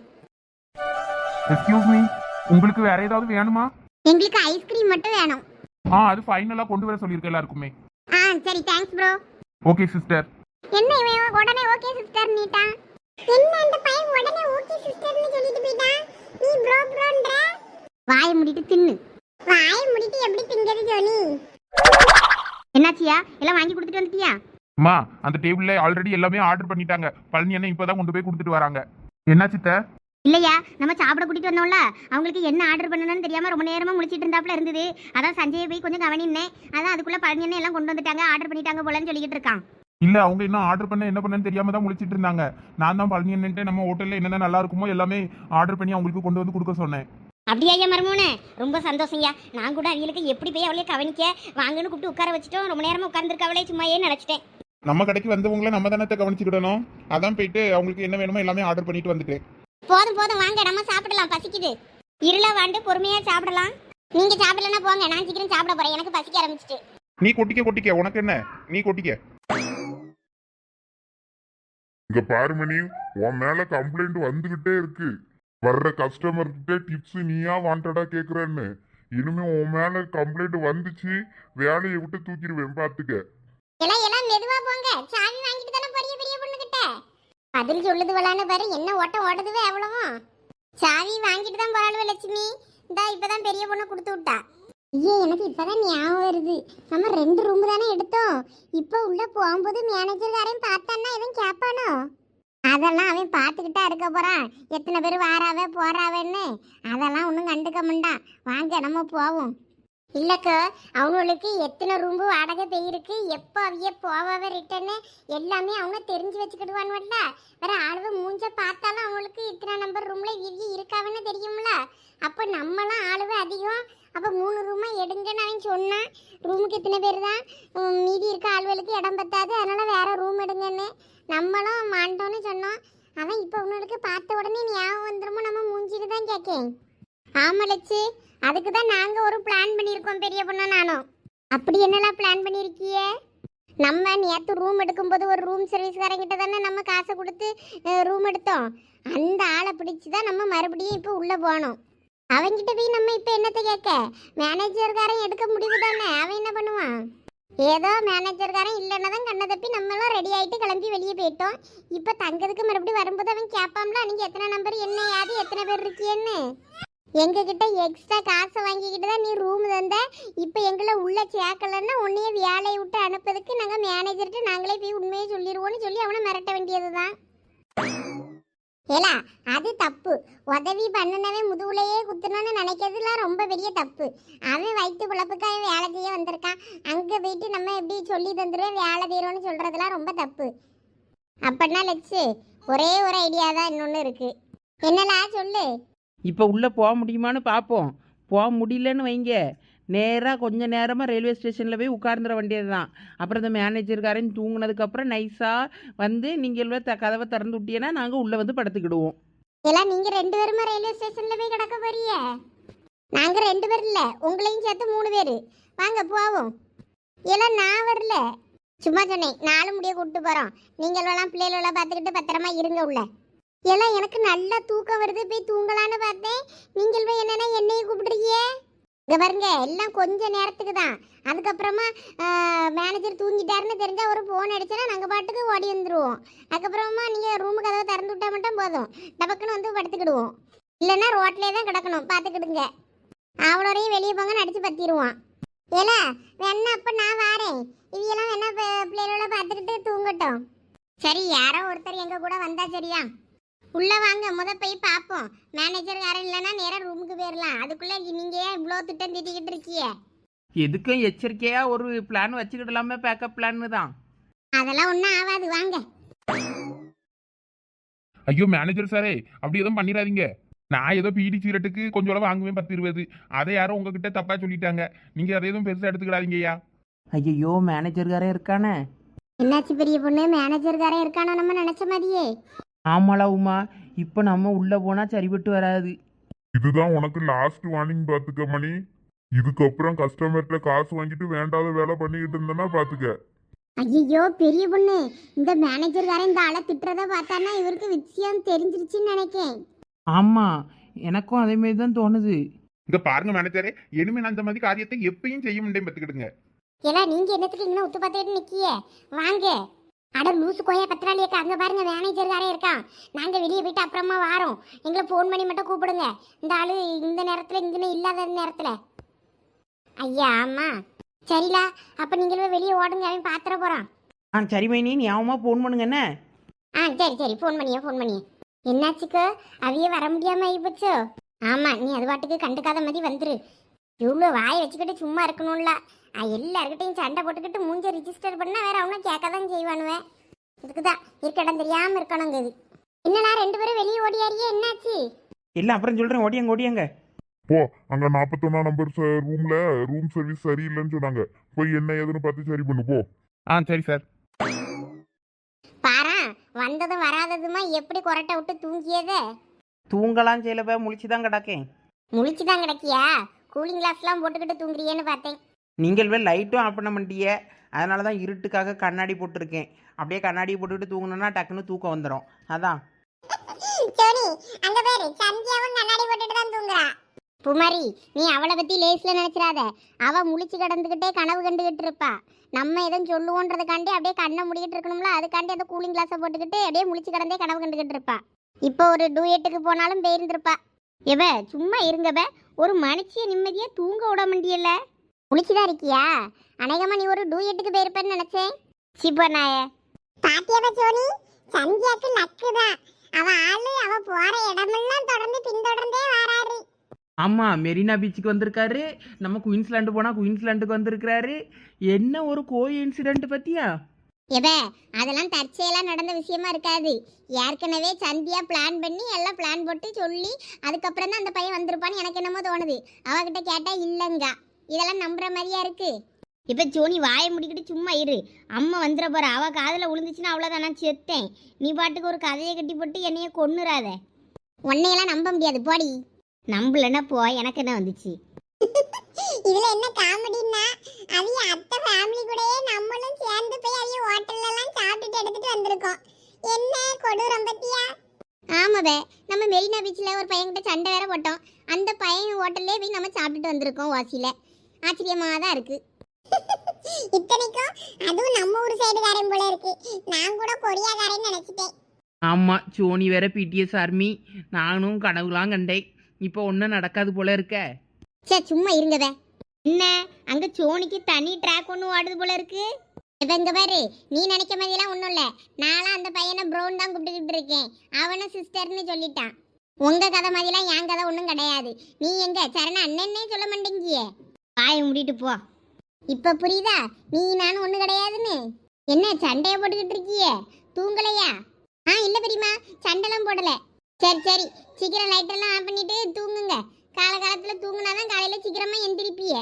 எக்ஸ்கியூஸ் மீ உங்களுக்கு வேற ஏதாவது வேணுமா? எங்களுக்கு ஐஸ்கிரீம் மட்டும் வேணும். ஆ அது ஃபைனலா கொண்டு வர சொல்லியிருக்க எல்லாருக்குமே. ஆ சரி தேங்க்ஸ் ப்ரோ ஓகே சிஸ்டர் என்ன இவன் உடனே ஓகே சிஸ்டர் நீட்டான் என்ன அந்த பையன் உடனே ஓகே சிஸ்டர்னு சொல்லிட்டு போயிட்டான் நீ ப்ரோ ப்ரோன்ற வாயை மூடிட்டு தின்னு. வாயை மூடிட்டு எப்படி திங்கிறது ஜோனி என்னாச்சியா? எல்லாம் வாங்கி கொடுத்துட்டு வந்துட்டியா? அம்மா அந்த டேபிள்ல ஆல்ரெடி எல்லாமே ஆர்டர் பண்ணிட்டாங்க. பழனி அண்ணன் இப்பதான் கொண்டு போய் கொடுத்துட்டு வராங்க. என்ன சித்த இல்லையா நம்ம சாப்பிட கூட்டிட்டு வந்தோம்ல? அவங்களுக்கு என்ன ஆர்டர் பண்ணணும்னு தெரியாம ரொம்ப நேரமா முழிச்சிட்டு இருந்தாப்புல இருந்தது. அதான் சஞ்சயை போய் கொஞ்சம் கவனினேன் அதான் அதுக்குள்ள பழனி எல்லாம் கொண்டு வந்துட்டாங்க ஆர்டர் பண்ணிட்டாங்க போலன்னு சொல்லிக்கிட்டு இருக்கான். இல்ல அவங்க இன்னும் ஆர்டர் பண்ண என்ன பண்ணன்னு தெரியாம தான் முழிச்சிட்டு இருந்தாங்க. நான் தான் பழனி நம்ம ஹோட்டல்ல என்னென்ன நல்லா இருக்குமோ எல்லாமே ஆர்டர் பண்ணி அவங்களுக்கு கொண்டு வந்து கொடுக்க சொன்னேன். அப்படியா ஐயா மருமோனே? ரொம்ப சந்தோஷம்யா நான் கூட அவங்களுக்கு எப்படி போய் அவளைய கவனிக்க வாங்கன்னு கூப்பிட்டு உட்கார வச்சுட்டோம். ரொம்ப நேரமா உட்கார்ந்துருக்க அவளே சும்மாயே நினைச்சிட்டேன். நம்ம கடைக்கு வந்தவங்கள நம்ம தானே கவனிச்சுக்கிடணும். அதான் போயிட்டு அவங்களுக்கு என்ன வேணுமோ எல்லாமே ஆர்டர் பண்ணிட்டு வந்துட்டேன். போதும் போதும் வாங்க நம்ம சாப்பிடலாம் பசிக்குது. இருள வாண்டு பொறுமையா சாப்பிடலாம். நீங்க சாப்பிடலன்னா போங்க நான் சீக்கிரம் சாப்பிட போறேன். எனக்கு பசிக்க ஆரம்பிச்சிட்டு. நீ கொட்டிக்க கொட்டிக்க. உனக்கு என்ன? நீ கொட்டிக்க. இங்க பாருமணி உன் மேல கம்ப்ளைண்ட் வந்துகிட்டே இருக்கு. வர்ற கஸ்டமர் கிட்ட டிப்ஸ் நீயா வாண்டடா கேக்குறன்னு. இனிமே உன் மேல கம்ப்ளைண்ட் வந்துச்சு வேலையை விட்டு தூக்கிடுவேன் பாத்துக்க. எல்லாம் எல்லாம் மெதுவா போங்க. சாவி வாங்கிட்டு தானே பெரிய பெரிய பொண்ணு கிட்ட பதில் சொல்லுது வளான்னு பாரு என்ன ஓட்ட ஓடுதுவே எவ்வளவும் சாவி வாங்கிட்டு தான் போறாளுவே லட்சுமி. இந்தா இப்பதான் பெரிய பொண்ணு கொடுத்து விட்டா. ஐயே எனக்கு இப்பதான் ஞாபகம் வருது. நம்ம ரெண்டு ரூம் தானே எடுத்தோம். இப்போ உள்ள போகும்போது மேனேஜர் காரையும் பார்த்தான்னா எதுவும் கேட்பானோ? அதெல்லாம் அவன் பார்த்துக்கிட்டா இருக்க போறான். எத்தனை பேர் வாராவே போறாவேன்னு. அதெல்லாம் ஒன்றும் கண்டுக்க மாட்டான் வாங்க நம்ம போவோம். இல்லக்கா அவங்களுக்கு எத்தனை ரூம்பு வாடகை போயிருக்கு எப்போ அவையே போவாவ ரிட்டர்னு எல்லாமே அவங்க தெரிஞ்சு வச்சுக்கிடுவான்ல வேற ஆளுவ மூஞ்ச பார்த்தாலும் அவங்களுக்கு இத்தனை நம்பர் ரூம்ல இவ்வி இருக்காவன்னு தெரியும்ல. அப்போ நம்மளாம் ஆளுவ அதிகம். அப்போ மூணு ரூமாக எடுங்கன்னு அவன் சொன்னான். ரூமுக்கு இத்தனை பேர் தான். மீதி இருக்க ஆள்களுக்கு இடம் பத்தாது. அதனால் வேறு ரூம் எடுங்கன்னு நம்மளும் மாண்டோன்னு சொன்னோம். அவன் இப்போ அவங்களுக்கு பார்த்த உடனே ஞாபகம் வந்துடுமோ நம்ம மூஞ்சிட்டு தான் கேட்கேன் ஆமாம் லட்சு. அதுக்கு தான் நாங்கள் ஒரு பிளான் பண்ணியிருக்கோம் பெரிய பொண்ணு நானும். அப்படி என்னெல்லாம் பிளான் பண்ணியிருக்கிய? நம்ம நேற்று ரூம் எடுக்கும்போது ஒரு ரூம் சர்வீஸ்காரங்கிட்ட தானே நம்ம காசை கொடுத்து ரூம் எடுத்தோம். அந்த ஆளை பிடிச்சி தான் நம்ம மறுபடியும் இப்போ உள்ளே போனோம். அவன்கிட்ட போய் நம்ம இப்போ என்னத்தை கேட்க? மேனேஜர்காரன் எடுக்க முடிவு தானே. அவன் என்ன பண்ணுவான்? ஏதோ மேனேஜர்காரன் இல்லைன்னா தான் கண்ணை தப்பி நம்மளாம் ரெடி ஆகிட்டு கிளம்பி வெளியே போயிட்டோம். இப்போ தங்கறதுக்கு மறுபடியும் வரும்போது அவன் கேட்பாம்ல நீங்கள் எத்தனை நம்பர் என்ன யாது எத்தனை பேர் இருக்கியன்னு? எங்ககிட்ட எக்ஸ்ட்ரா காசை வாங்கிக்கிட்டு தான் நீ ரூம் தந்த. இப்போ எங்களை உள்ளே சேர்க்கலன்னா உன்னையே வேலையை விட்டு அனுப்புறதுக்கு நாங்கள் மேனேஜர்கிட்ட நாங்களே போய் உண்மையை சொல்லிடுவோன்னு சொல்லி அவனை மிரட்ட வேண்டியது தான் ஏலா அது தப்பு. உதவி பண்ணுனவே முதுகுலையே குத்தணும்னு நினைக்கிறதுலாம் ரொம்ப பெரிய தப்பு. அவன் வயிற்று பிழப்புக்காக வேலை செய்ய வந்திருக்கான். அங்கே போயிட்டு நம்ம எப்படி சொல்லி தந்துடுவேன் வேலை செய்கிறோன்னு சொல்கிறதுலாம் ரொம்ப தப்பு. அப்படின்னா லட்சு ஒரே ஒரு ஐடியா தான் இன்னொன்று இருக்குது என்னலா சொல்லு. இப்போ உள்ளே போக முடியுமான்னு பார்ப்போம் போக முடியலன்னு வைங்க. நேராக கொஞ்ச நேரமாக ரயில்வே ஸ்டேஷனில் போய் உட்கார்ந்துட வேண்டியது தான் அப்புறம் இந்த மேனேஜர்காரன் தூங்கினதுக்கப்புறம் நைஸாக வந்து நீங்கள் த கதவை திறந்து விட்டீங்கன்னா நாங்கள் உள்ளே வந்து படுத்துக்கிடுவோம். எல்லாம் நீங்கள் ரெண்டு பேருமே ரயில்வே ஸ்டேஷனில் போய் கிடக்க போறிய நாங்கள் ரெண்டு பேர் இல்லை உங்களையும் சேர்த்து மூணு பேர். வாங்க போவோம். எல்லாம் நான் வரல. சும்மா சொன்னேன் நாலு முடிய கூப்பிட்டு போறோம். நீங்களெல்லாம் பிள்ளைகளெல்லாம் பார்த்துக்கிட்டு பத்திரமா இருங்க உள்ள. எல்லாம் எனக்கு நல்லா தூக்கம் வருது. போய் தூங்கலான்னு பார்த்தேன். நீங்கள் போய் என்னென்னா என்னையும் கூப்பிடுறீங்க? இங்க பாருங்க எல்லாம் கொஞ்ச நேரத்துக்கு தான். அதுக்கப்புறமா மேனேஜர் தூங்கிட்டாருன்னு தெரிஞ்சா ஒரு ஃபோன் அடிச்சா நாங்கள் பாட்டுக்கு ஓடி வந்துருவோம். அதுக்கப்புறமா நீங்கள் ரூமு கதவை திறந்து விட்டா மட்டும் போதும். டபக்குன்னு வந்து படுத்துக்கிடுவோம். இல்லைன்னா ரோட்லேயே தான் கிடக்கணும். பார்த்துக்கிடுங்க. அவளோடையும் வெளியே போங்க நடிச்சு பத்திடுவான் ஏல வேணா அப்ப நான் வாரேன். இவையெல்லாம் வேணா பிள்ளைகளோட பார்த்துக்கிட்டு தூங்கட்டும். சரி யாரோ ஒருத்தர் எங்க கூட வந்தா சரியா? உள்ள வாங்க முத போய் பார்ப்போம் மேனேஜர் யாரும் இல்லைன்னா நேரா ரூமுக்கு போயிடலாம் அதுக்குள்ள நீங்க ஏன் இவ்வளோ திட்டம் திட்டிக்கிட்டு இருக்கியே எதுக்கும் எச்சரிக்கையாக ஒரு பிளான் வச்சுக்கிடலாமே பேக்கப் பிளான்னு தான். அதெல்லாம் ஒன்றும் ஆகாது வாங்க. ஐயோ மேனேஜர் சாரே அப்படி எதுவும் பண்ணிடாதீங்க. நான் ஏதோ பீடி சீரட்டுக்கு கொஞ்சம் வாங்குவேன் பத்து இருபது. அதை யாரோ உங்ககிட்ட தப்பா சொல்லிட்டாங்க. நீங்க அதை எதுவும் பெருசா எடுத்துக்கிடாதீங்கய்யா ஐயோ. மேனேஜர்காரே இருக்கானே. என்னாச்சு பெரிய பொண்ணு? மேனேஜர்காரன் இருக்கானோ நம்ம நினைச்ச மாதிரியே. ஆமாளா உமா இப்போ நம்ம உள்ளே போனால் சரிபட்டு வராது. இதுதான் உனக்கு லாஸ்ட் வார்னிங் பாத்துக்க மணி. இதுக்கப்புறம் கஸ்டமர்கிட்ட காசு வாங்கிட்டு வேண்டாத வேலை பண்ணிக்கிட்டு இருந்தேன்னா பாத்துக்க. ஐயோ பெரிய பொண்ணு. இந்த மேனேஜர்காரன் இந்த ஆளை திட்டுறத பார்த்தானா இவருக்கு விஷயம் தெரிஞ்சிருச்சுன்னு நினைக்கேன். ஆமாம் எனக்கும் அதே மாதிரி தான் தோணுது. இங்க பாருங்க மேனேஜரே இனிமே நான் அந்த மாதிரி காரியத்தை எப்பயும் செய்ய முடியும் பத்துக்கிடுங்க ஏலா நீங்க என்னத்துக்கு இங்கே உத்து பார்த்துட்டு நிக்கிய? வாங்க. அட லூசு கோயா பத்திராளியக்கா அங்க பாருங்க மேனேஜர்காரன் இருக்கான் நாங்க வெளியே போயிட்டு அப்புறமா வாரோம். எங்களை ஃபோன் பண்ணி மட்டும் கூப்பிடுங்க. இந்த ஆளு இந்த நேரத்துல இங்கன்னு இல்லாத நேரத்துல. ஐயா ஆமா. சரிலா அப்ப நீங்களும் வெளியே ஓடுங்க அவன் பாத்திர போறான். ஆ சரி மைனி நீ ஆமாம் ஃபோன் பண்ணுங்க என்ன? ஆ சரி சரி ஃபோன் பண்ணியே ஃபோன் பண்ணியே. என்னாச்சுக்கோ அவைய வர முடியாம ஆயிப்போச்சோ ஆமா நீ அது பாட்டுக்கு கண்டுக்காத மாதிரி வந்துரு. இவ்வளோ வாயை வச்சுக்கிட்டு சும்மா இருக்கணும்ல. ஆ, எல்லார்கிட்டையும் சண்டை போட்டுக்கிட்டு மூஞ்ச ரிஜிஸ்டர் பண்ணா வேற அவனும் கேட்க தான் செய்வானுவேன் இதுக்கு தான் இருக்க இடம் தெரியாம இருக்கணுங்க இது. என்னடா ரெண்டு பேரும் வெளியே ஓடியாரியே என்னாச்சு? இல்லை அப்புறம் சொல்கிறேன் ஓடியாங்க ஓடியாங்க போ அங்க நாற்பத்தொன்னா நம்பர் ரூம்ல ரூம் சர்வீஸ் சரியில்லைன்னு சொன்னாங்க. போய் என்ன ஏதுன்னு பார்த்து சரி பண்ணு போ. ஆ சரி சார். பாரா வந்ததும் வராததுமா எப்படி கொரட்டை விட்டு தூங்கியதே? தூங்கலாம் செய்யலப்ப முழிச்சு தான் கிடக்கேன். முழிச்சு தான் கிடக்கியா கூலிங் கிளாஸ்லாம் போட்டுக்கிட்டு தூங்குறியேன்னு பார்த்தேன். நீங்கள் வே லைட்டும் ஆஃப் பண்ண மாட்டிய. அதனால தான் இருட்டுக்காக கண்ணாடி போட்டிருக்கேன். அப்படியே கண்ணாடி போட்டுக்கிட்டு தூங்கணும்னா டக்குன்னு தூக்கம் வந்துடும் அதான். சோனி அங்க பேரு சந்தியாவும் போட்டுட்டு தான் தூங்குறா. நீ அவளை பத்தி லேஸ்ல நினைச்சிடாத அவ முழிச்சு கிடந்துக்கிட்டே கனவு கண்டுக்கிட்டு இருப்பா. நம்ம எதுவும் சொல்லுவோன்றதுக்காண்டி அப்படியே கண்ணை முடிக்கிட்டு இருக்கணும்ல அதுக்காண்டி அந்த கூலிங் கிளாஸை போட்டுக்கிட்டு அப்படியே முழிச்சு கிடந்தே கனவு கண்டுகிட்டு இருப்பா. இப்போ ஒரு டூயட்டுக்கு போனாலும் போயிருந்திருப்பா. எவ சும்மா இருங்கவ ஒரு மனுஷிய நிம்மதியா தூங்க விட முடியல முழிச்சுதான் இருக்கியா? அநேகமா நீ ஒரு டூயட்டுக்கு போயிருப்பேன்னு நினைச்சேன். சிப்பா நாய. பாத்தியவ சோனி? சந்தியாக்கு லக்குதான் அவ ஆளு அவ போற இடமெல்லாம் தொடர்ந்து பின்தொடர்ந்தே வராரு. ஆமாம் மெரினா பீச்சுக்கு வந்திருக்காரு. நம்ம குயின்ஸ்லாண்டு போனால் குயின்ஸ்லாண்டுக்கு வந்திருக்கிறாரு. என்ன ஒரு கோ இன்சிடென்ட் பற்றியா எப அதெல்லாம் தற்செயலா நடந்த விஷயமா இருக்காது. ஏற்கனவே சந்தியா பிளான் பண்ணி எல்லாம் பிளான் போட்டு சொல்லி அதுக்கப்புறம் தான் அந்த பையன் வந்திருப்பான்னு எனக்கு என்னமோ தோணுது. அவகிட்ட கேட்டா இல்லைங்க. இதெல்லாம் நம்புற மாதிரியா இருக்கு? இப்ப சோனி வாயை முடிக்கிட்டு சும்மா இரு. அம்மா வந்துட போற. அவ காதுல விழுந்துச்சுன்னா அவ்வளவுதான் நான் செத்தேன். நீ பாட்டுக்கு ஒரு கதையை கட்டி போட்டு என்னைய கொன்னுறாத. உன்னையெல்லாம் நம்ப முடியாது. போடி. நம்பலன்னா போ. எனக்கு என்ன வந்துச்சு? இதுல என்ன காமெடின்னா அவிய அத்தை ஃபேமிலி கூடயே நம்மளும் சேர்ந்து போய் அவிய ஹோட்டல்ல எல்லாம் சாப்பிட்டுட்டு எடுத்துட்டு வந்திருக்கோம். என்ன கொடூரம் பத்தியா? ஆமாவே நம்ம மெரினா பீச்சில் ஒரு பையன்கிட்ட சண்டை வேற போட்டோம். அந்த பையன் ஹோட்டல்லே போய் நம்ம சாப்பிட்டுட்டு வந்திருக்கோம் வாசியில ஆச்சரியமா தான் இருக்கு. இத்தனைக்கும் அதுவும் நம்ம ஊர் சைடுகாரன் போல இருக்கு. நான் கூட கொரியாக்காரன் நினைச்சிட்டேன். ஆமாம் சோனி வேற பிடிஎஸ் ஆர்மி நானும் கனவுலாம் கண்டேன். இப்போ ஒன்றும் நடக்காது போல இருக்க. சே சும்மா இருங்கவே என்ன? அங்க சோனிக்கு தனி ட்ராக் ஒன்று ஓடுது போல இருக்கு. இப்ப இங்க பாரு நீ நினைக்க மாதிரிலாம் ஒன்றும் இல்லை. நானும் அந்த பையனை ப்ரௌன் தான் கூப்பிட்டுக்கிட்டு இருக்கேன் அவனும் சிஸ்டர்னு சொல்லிட்டான். உங்க கதை மாதிரிலாம் என் கதை ஒன்றும் கிடையாது. நீ எங்க? சரண அண்ணன்னே சொல்ல மாட்டேங்கியே. வாயை மூடிட்டு போ. இப்ப புரியுதா? நீ நானும் ஒண்ணு கிடையாதுன்னு. என்ன சண்டைய போட்டுக்கிட்டு இருக்கியே? தூங்கலையா? ஆ இல்ல பெரியமா சண்டைலாம் போடல. சரி சரி. சீக்கிரம் லைட்டெல்லாம் ஆஃப் ஆன் பண்ணிட்டு தூங்குங்க. காலகாலத்துல தூங்குனாதான் காலையில சீக்கிரமா எந்திரிப்பிய.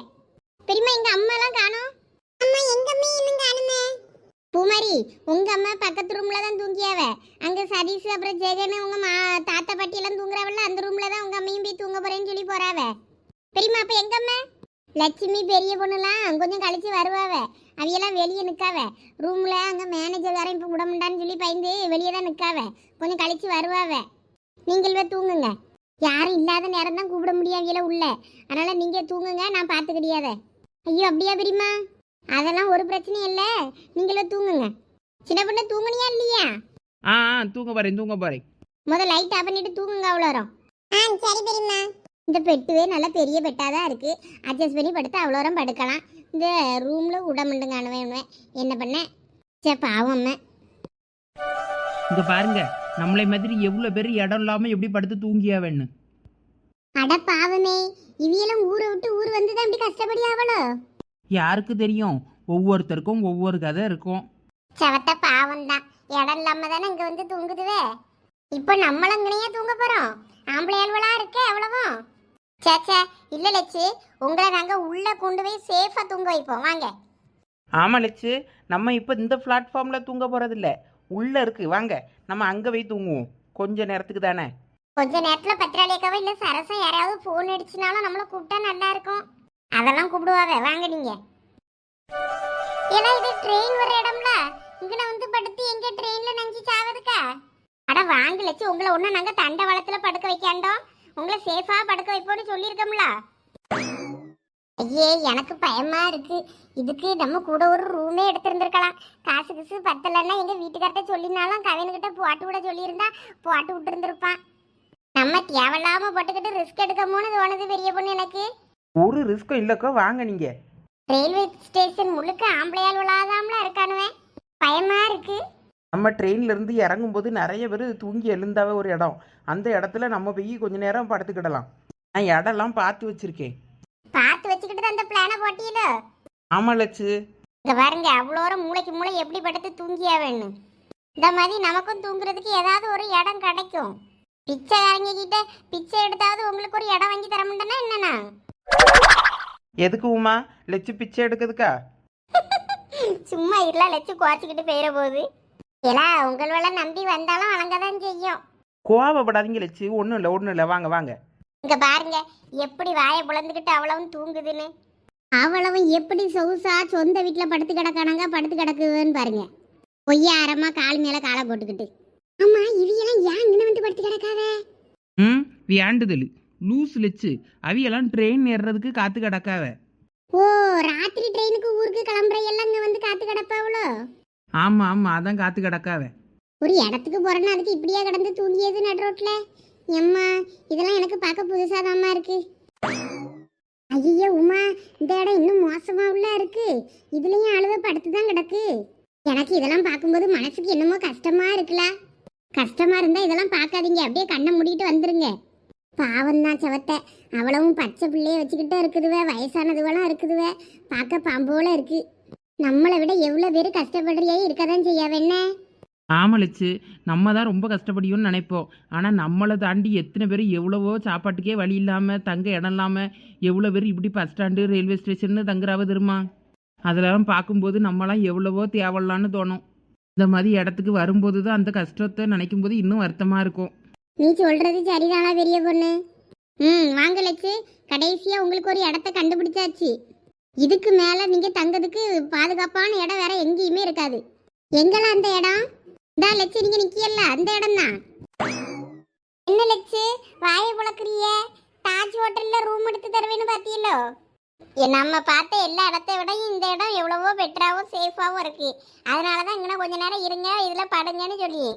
பெரியமா எங்க அம்மா எல்லாம் காணோம்? அம்மா எங்க அம்மா இன்னும் காணுமே? பூமாரி உங்க அம்மா பக்கத்து ரூம்ல தான் தூங்கியாவ. அங்க சதீஷ் அப்புறம் ஜெகன் உங்க மா தாத்தா பாட்டி எல்லாம் தூங்குறாவல்ல அந்த ரூம்ல தான் உங்க அம்மையும் போய் தூங்க போறேன்னு சொல்லி போறாவ. பெரியம்மா அப்ப எங்கம்மா லட்சுமி பெரிய பொண்ணுலாம் கொஞ்சம் கழிச்சு வருவாவ. அவையெல்லாம் வெளியே நிற்காவ ரூம்ல அங்க மேனேஜர் வேற இப்போ விடமுண்டான்னு சொல்லி பயந்து வெளியே தான் நிற்காவ கொஞ்சம் கழிச்சு வருவாவ. நீங்கள் தூங்குங்க. யாரும் இல்லாத நேரம் தான் கூப்பிட முடியாவியல உள்ள. அதனால நீங்க தூங்குங்க நான் பார்த்து கிடையாத ஐயோ அப்படியா பெரியம்மா? அதெல்லாம் ஒரு பிரச்சனையும் இல்லை. நீங்களே தூங்குங்க. சின்ன பொண்ணு தூங்குனியா இல்லையா? ஆ தூங்க போகிறேன் தூங்க போகிறேன் முதல்ல லைட் ஆஃப் பண்ணிட்டு தூங்குங்க அவ்வளோ வரும் ஆ சரி பெரியம்மா. இந்த பெட்டுவே நல்ல பெரிய பெட்டாக தான் இருக்கு. அட்ஜஸ்ட் பண்ணி படுத்து அவ்வளோ வரம் படுக்கலாம். இந்த ரூமில் உடம்புண்டுங்க அணுவேன் என்ன பண்ண? சே பாவம் இங்கே பாருங்க நம்மளை மாதிரி எவ்வளோ பேர் இடம் இல்லாமல் எப்படி படுத்து தூங்கியா வேணும் அட பாவமே இவியெல்லாம் ஊரை விட்டு ஊர் வந்து தான் இப்படி கஷ்டப்படியாவளோ யாருக்கு தெரியும்? ஒவ்வொருத்தருக்கும் ஒவ்வொரு கதை இருக்கும். சவத்த பாவம் தான் இடம் இல்லாம தானே இங்க வந்து தூங்குதுவே. இப்போ நம்மளும் இங்கனையே தூங்க போறோம். ஆம்பளை அலுவலா இருக்க எவ்வளவும் சேச்சே இல்ல லட்சு உங்களை நாங்க உள்ள கொண்டு போய் சேஃபா தூங்க வைப்போம். வாங்க. ஆமாம் லட்சு நம்ம இப்போ இந்த பிளாட்ஃபார்மில் தூங்க போகிறதில்ல உள்ளே இருக்குது வாங்க நம்ம அங்கே போய் தூங்குவோம். கொஞ்ச நேரத்துக்கு தானே? கொஞ்ச நேரத்துல பத்திராளியக்காவோ இல்ல சரசம் யாராவது போன் அடிச்சுனாலும் நம்மள கூப்பிட்டா நல்லா இருக்கும். அதெல்லாம் கூப்பிடுவாவே. வாங்க நீங்க. ஏன்னா இது ட்ரெயின் வர இடம்ல. இங்க வந்து படுத்து எங்க ட்ரெயின்ல நஞ்சு சாவதுக்கா? அட வாங்க லட்சு உங்களை ஒண்ணு நாங்க தண்டவாளத்துல படுக்க வைக்காண்டோம் உங்களை சேஃபா படுக்க வைப்போம்னு சொல்லியிருக்கோம்ல. ஐயே எனக்கு பயமா இருக்கு. இதுக்கு நம்ம கூட ஒரு ரூமே எடுத்திருந்திருக்கலாம். காசு கிசு பத்தலைன்னா எங்க வீட்டுக்கார்ட்ட சொல்லினாலும் கவினுக்கிட்ட போட்டு விட சொல்லியிருந்தா போட்டு விட்டு இருந்திருப்பான் நம்ம தேவையில்லாம போட்டுக்கிட்டு ரிஸ்க் எடுக்கமோன்னு தோணுது பெரிய பொண்ணு எனக்கு. ஒரு ரிஸ்க்கும் இல்லைக்கோ வாங்க நீங்கள் ரயில்வே ஸ்டேஷன் முழுக்க ஆம்பளையால் விழாதாமல இருக்கானுவேன். பயமா இருக்கு. நம்ம ட்ரெயின்ல இருந்து இறங்கும்போது நிறைய பேர் தூங்கி எழுந்தாவே ஒரு இடம். அந்த இடத்துல நம்ம போய் கொஞ்ச நேரம் படுத்துக்கிடலாம். நான் இடம்லாம் பார்த்து வச்சிருக்கேன். பார்த்து வச்சுக்கிட்டு தான் அந்த பிளானை போட்டியலோ ஆமாம் லட்சு. இங்க பாருங்க அவ்வளோ மூளைக்கு மூளை எப்படி படுத்து தூங்கியா வேணும் இந்த மாதிரி நமக்கும் தூங்குறதுக்கு ஏதாவது ஒரு இடம் கிடைக்கும். பிச்சை இறங்கிக்கிட்ட பிச்சை எடுத்தாவது உங்களுக்கு ஒரு இடம் வாங்கி தர முடியும்னா என்னண்ணா? எதுக்கு உமா? லட்சு பிச்சை எடுக்கிறதுக்கா? சும்மா இல்ல லட்சு குறைச்சிக்கிட்டு போயிட போகுது. ஏலா உங்களோட நம்பி வந்தாலும் வழங்கதான் செய்யும். கோவப்படாதீங்க லட்சு ஒன்றும் இல்லை ஒன்றும் இல்லை. வாங்க வாங்க. இங்க பாருங்க. எப்படி வாயை புலந்துக்கிட்டு அவ்வளவும் தூங்குதுன்னு. அவ்வளவும் எப்படி சொகுசா சொந்த வீட்டுல படுத்து கிடக்கானாங்க படுத்து கிடக்குதுன்னு பாருங்க. பொய்யாரமா கால் மேல காலை போட்டுக்கிட்டு. ஆமா இவையெல்லாம் ஏன் இங்க வந்து படுத்து கிடக்காத? ம் வியாண்டுதல். லூஸ் லட்சு அவியெல்லாம் ட்ரெயின் ஏறுறதுக்கு காத்து கிடக்காவ. ஓ ராத்திரி ட்ரெயினுக்கு ஊருக்கு கிளம்புற எல்லாம் இங்க வந்து காத்து கிடப்பாவளோ ஆமாம் ஆமாம் அதான் காத்து கிடக்காவ. ஒரு இடத்துக்கு போறேன்னா அதுக்கு இப்படியா கிடந்து தூங்கியது நட் ரோட்ல? எம்மா இதெல்லாம் எனக்கு பார்க்க புதுசாதாம்மா இருக்கு. ஐயோ உமா இந்த இடம் இன்னும் மோசமாவுல இருக்கு. இதுலயும் அழுத படுத்து தான் கிடக்கு. எனக்கு இதெல்லாம் பார்க்கும்போது மனசுக்கு என்னமோ கஷ்டமா இருக்குல கஷ்டமா இருந்தா இதெல்லாம் பார்க்காதீங்க. அப்படியே கண்ணை மூடிட்டு வந்துருங்க. பாவம் தான் செவத்தை. அவ்வளவும் பச்சை பிள்ளைய வச்சுக்கிட்டே இருக்குதுவே. வயசானதுவெல்லாம் இருக்குதுவே. பார்க்க பாம்போல இருக்கு. நம்மளை விட எவ்வளோ பேர் கஷ்டப்படுறியே இருக்கதான் செய்யாவே என்ன? ஆமலிச்சு நம்ம தான் ரொம்ப கஷ்டப்படியும்னு நினைப்போம். ஆனால் நம்மளை தாண்டி எத்தனை பேர் எவ்வளவோ சாப்பாட்டுக்கே வழி இல்லாமல் தங்க இடம் இல்லாமல் எவ்வளோ பேர் இப்படி பஸ் ஸ்டாண்டு ரயில்வே ஸ்டேஷன்னு தங்குறாவ தெரியுமா? அதெல்லாம் பார்க்கும்போது நம்மலாம் எவ்வளவோ தேவலான்னு தோணும். இந்த மாதிரி இடத்துக்கு வரும்போது தான் அந்த கஷ்டத்தை நினைக்கும் போது இன்னும் வருத்தமாக இருக்கும். நீ சொல்றது சரிதானா பெரிய பொண்ணு? ம் வாங்க லட்சு. கடைசியாக உங்களுக்கு ஒரு இடத்த கண்டுபிடிச்சாச்சு. இதுக்கு மேலே நீங்கள் தங்கிறதுக்கு பாதுகாப்பான இடம் வேற எங்கேயுமே இருக்காது. எங்கெல்லாம் அந்த இடம்? இந்த லட்சு நீங்க நிக்கியல்ல அந்த இடம் தான் என்ன லட்சு வாயை புழக்கிறிய? தாஜ் ஹோட்டல்ல ரூம் எடுத்து தருவேன்னு பாத்தீங்களோ நம்ம பார்த்த எல்லா இடத்தை விட இந்த இடம் எவ்வளவோ பெட்டராகவும் சேஃபாகவும் இருக்கு. அதனால தான் இங்கே கொஞ்ச நேரம் இருங்க இதில் படுங்கன்னு சொல்லி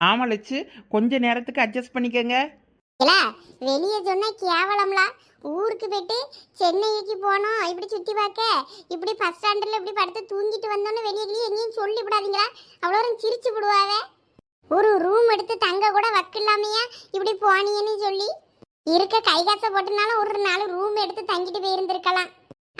ஆமாம் லட்சு கொஞ்ச நேரத்துக்கு அட்ஜஸ்ட் பண்ணிக்கோங்க. இல்ல வெளியே சொன்னா கேவலம்லாம் ஊருக்கு போயிட்டு சென்னைக்கு போனோம். இப்படி சுற்றி பார்க்க. இப்படி பஸ் ஸ்டாண்டில் இப்படி படுத்து தூங்கிட்டு வந்தோன்னு வெளியே வெளியே எங்கேயும் சொல்லி விடாதீங்களா அவ்வளோ சிரிச்சு விடுவாவே ஒரு ரூம் எடுத்து தங்க கூட வக்கில்லாமையா இப்படி போனீங்கன்னு சொல்லி. இருக்க கை காசை போட்டுனாலும் ஒரு நாள் ரூம் எடுத்து தங்கிட்டு போயிருந்திருக்கலாம்.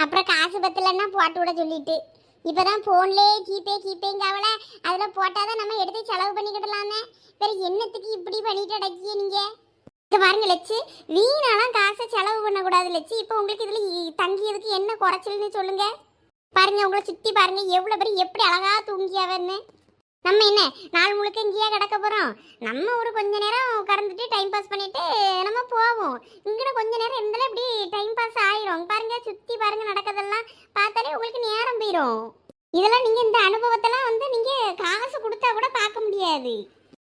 அப்புறம் காசு பத்தலைன்னா போட்டு விட சொல்லிட்டு. இப்பதான் ஃபோன்லேயே ஜிபே கீபேங்காவில். அதில் போட்டால் தான் நம்ம எடுத்து செலவு பண்ணிக்கிடலாமே. வேறு என்னத்துக்கு இப்படி பண்ணிட்டு அடக்கிய நீங்கள் பாருங்க லட்சு. வீணாலாம் காசை செலவு பண்ணக்கூடாது லட்சு. இப்போ உங்களுக்கு இதில் தங்கியதுக்கு என்ன குறைச்சல்னு சொல்லுங்க. பாருங்க உங்களை சுற்றி பாருங்க எவ்வளோ பேர் எப்படி அழகா தூங்கியாவன்னு நம்ம என்ன நாள் முழுக்க இங்கேயே கிடக்க போகிறோம் நம்ம ஒரு கொஞ்ச நேரம் கறந்துட்டு டைம் பாஸ் பண்ணிட்டு நம்ம போவோம். இங்கே கொஞ்ச நேரம் இருந்தாலும் இப்படி டைம் பாஸ் ஆயிரும். பாருங்க சுற்றி பாருங்க நடக்கிறதெல்லாம் பார்த்தாலே உங்களுக்கு நேரம் போயிடும் இதெல்லாம் நீங்கள் இந்த அனுபவத்தெல்லாம் வந்து நீங்கள் காசு கொடுத்தா கூட பார்க்க முடியாது.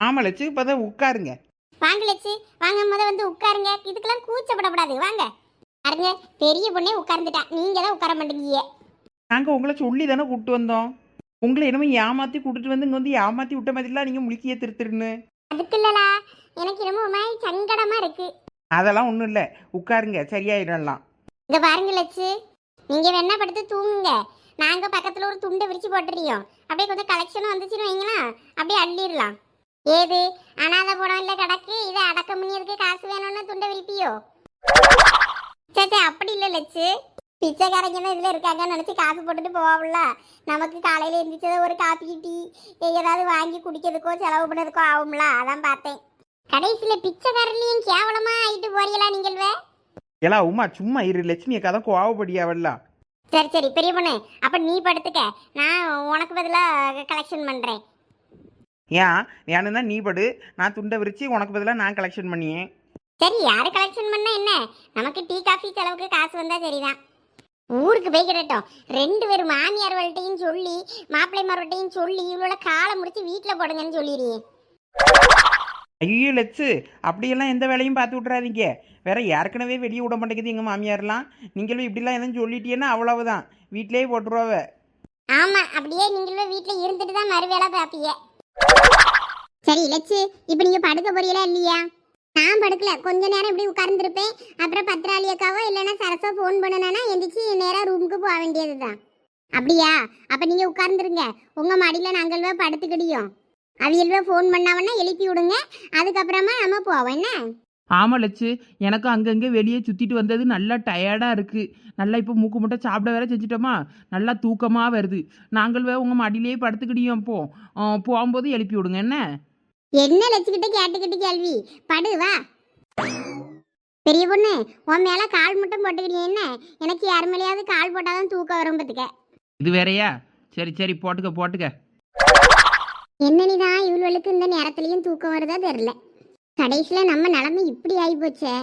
ஆமாம் லட்சு இப்போ தான் உட்காருங்க. வாங்க லட்சு வாங்க முத வந்து உட்காருங்க. இதுக்கெல்லாம் கூச்சப்படக்கூடாது. வாங்க. பாருங்க பெரிய பொண்ணே உட்கார்ந்துட்டா. நீங்க தான் உட்கார மாட்டேங்கீங்க நாங்கள் உங்களை சொல்லி தானே கூப்பிட்டு வந்தோம். உங்களை என்னமோ ஏமாற்றி கூட்டிட்டு வந்து இங்கே வந்து ஏமாற்றி விட்ட மாதிரிலாம் நீங்கள் முழுக்கியே திருத்துருன்னு அதுக்கு இல்லலா எனக்கு என்னமோ ஒரு மாதிரி சங்கடமா இருக்கு. அதெல்லாம் ஒன்றும் இல்லை. உட்காருங்க. சரியாயிடலாம். இங்க பாருங்க லட்சு. நீங்க வேணா படுத்து தூங்குங்க. நாங்க பக்கத்துல ஒரு துண்டை விரிச்சு போட்டுறியோம் அப்படியே கொஞ்சம் கலெக்ஷன் வந்துச்சுன்னு வைங்களா அப்படியே அள்ளிடலாம். ஏது? அனாத படம் இல்ல கிடக்கு. இதை அடக்கம் பண்ணியதுக்கு காசு வேணும்னு துண்டை விரிப்பியோ? சே சே, அப்படி இல்ல லட்சு. பிச்சைக்காரங்க தான் இதுல இருக்காங்கன்னு நினைச்சு காசு போட்டுட்டு போவாங்கல்ல நமக்கு காலையில எந்திரிச்சது ஒரு காப்பி டீ ஏதாவது வாங்கி குடிக்கிறதுக்கோ செலவு பண்ணதுக்கோ ஆகும்ல? அதான் பார்த்தேன். கடைசியில பிச்சைக்காரர்லயும் கேவலமா ஆயிட்டு போறீங்களா நீங்கள்வே? எல்லாம் உமா சும்மா இரு. லட்சுமி தான் கோவப்படியாவல்லாம் சரி சரி பெரிய பொண்ணு. அப்ப நீ படுத்துக்க. நான் உனக்கு பதிலாக கலெக்ஷன் பண்றேன். ஏன் வேணும்னா நீ படு. நான் துண்டை விரிச்சு உனக்கு பதிலாக நான் கலெக்ஷன் பண்ணியேன் சரி யாரு கலெக்ஷன் பண்ணா என்ன? நமக்கு டீ காஃபி செலவுக்கு காசு வந்தா சரிதான். ஊருக்கு போய் கிடட்டும். ரெண்டு பேரும் மாமியார்வள்கிட்டையும் சொல்லி மாப்பிள்ளைமார்கிட்டையும் சொல்லி இவளோட காலை முடிச்சு வீட்டில் போடுங்கன்னு சொல்லிடுறீ ஐயோ லட்சு அப்படியெல்லாம் எந்த வேலையும் பார்த்து விட்றாதீங்க வேற ஏற்கனவே வெளியே விட மாட்டேங்குது எங்கள் மாமியார்லாம். நீங்களும் இப்படிலாம் எதுவும் சொல்லிட்டீங்கன்னா அவ்வளவுதான். வீட்டிலேயே போட்டுருவாவ. ஆமா அப்படியே நீங்களும் வீட்டில் இருந்துட்டு தான் மறுவேளை பார்ப்பீங்க சரி இலச்சு இப்போ நீங்க படுக்க போறீங்களா இல்லையா? நான் படுக்கல. கொஞ்ச நேரம் இப்படி உட்கார்ந்துருப்பேன். அப்புறம் பத்திராளி அக்காவோ இல்லைன்னா சரசோ ஃபோன் பண்ணுனா எந்திரிச்சு நேராக ரூமுக்கு போக வேண்டியதுதான் அப்படியா? அப்போ நீங்கள் உட்கார்ந்துருங்க. உங்கள் மடியில் நாங்கள் படுத்துக்கிடியோம். அவியல்வே ஃபோன் பண்ணாவன்னா எழுப்பி விடுங்க. அதுக்கப்புறமா நம்ம போவோம் என்ன? ஆமாம் லட்சு எனக்கும் அங்கங்கே வெளியே சுற்றிட்டு வந்தது நல்லா டயர்டாக இருக்குது நல்லா இப்போ மூக்கு முட்டை சாப்பிட வேற செஞ்சிட்டோமா? நல்லா தூக்கமாக வருது. நாங்கள் வே உங்கள் மடியிலேயே படுத்துக்கிடியோம் போ. ஆ, போகும்போது எழுப்பி விடுங்க என்ன? என்ன லட்சுக்கிட்ட கேட்டுக்கிட்டு கேள்வி? படு வா. பெரிய பொண்ணு உன் மேல கால் மட்டும் போட்டுக்கிறிய என்ன? எனக்கு யார் மேலேயாவது கால் போட்டாதான் தூக்கம் வரும் பத்துக்க. இது வேறயா? சரி சரி போட்டுக்க போட்டுக்க. என்னனிதான் இவளுக்கு இந்த நேரத்துலயும் தூக்கம் வருதா தெரியல. கடைசியில் நம்ம நிலமை இப்படி ஆகி போச்சே